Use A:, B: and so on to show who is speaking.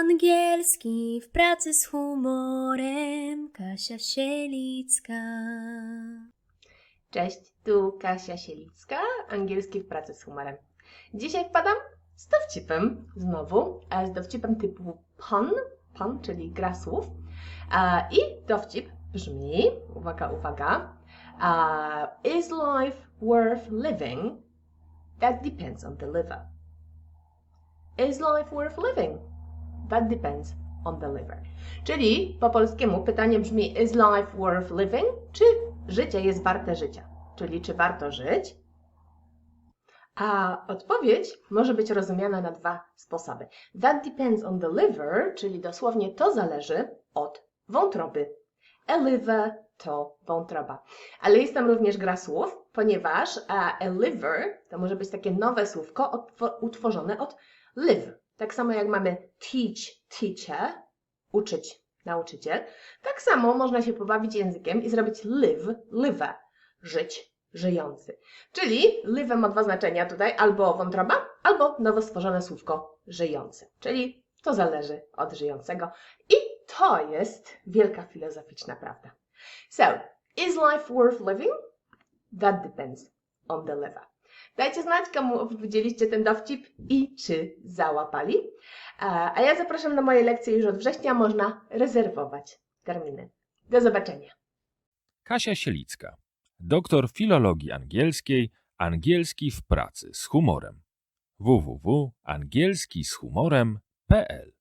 A: Angielski w pracy z humorem. Kasia Sielicka.
B: Cześć, tu Kasia Sielicka, angielski w pracy z humorem. Dzisiaj wpadam z dowcipem znowu, a z dowcipem typu pun, pun, czyli gra słów. A, I dowcip brzmi, uwaga, uwaga, a, is life worth living? That depends on the liver. Is life worth living? That depends on the liver. Czyli po polskiemu pytanie brzmi: Is life worth living? Czy życie jest warte życia? Czyli czy warto żyć? A odpowiedź może być rozumiana na dwa sposoby. That depends on the liver, czyli dosłownie to zależy od wątroby. A liver to wątroba. Ale jest tam również gra słów, ponieważ a, liver to może być takie nowe słówko utworzone od live. Tak samo jak mamy teach, teacher, uczyć, nauczyciel. Tak samo można się pobawić językiem i zrobić live, live, żyć, żyjący. Czyli live ma dwa znaczenia tutaj, albo wątroba, albo nowo stworzone słówko żyjący. Czyli to zależy od żyjącego. I to jest wielka filozoficzna prawda. So, is life worth living? That depends on the liver. Dajcie znać, komu widzieliście ten dowcip i czy załapali. A ja zapraszam na moje lekcje już od września. Można rezerwować terminy. Do zobaczenia.
C: Kasia Sielicka, doktor filologii angielskiej, angielski w pracy z humorem. www.angielskischumorem.pl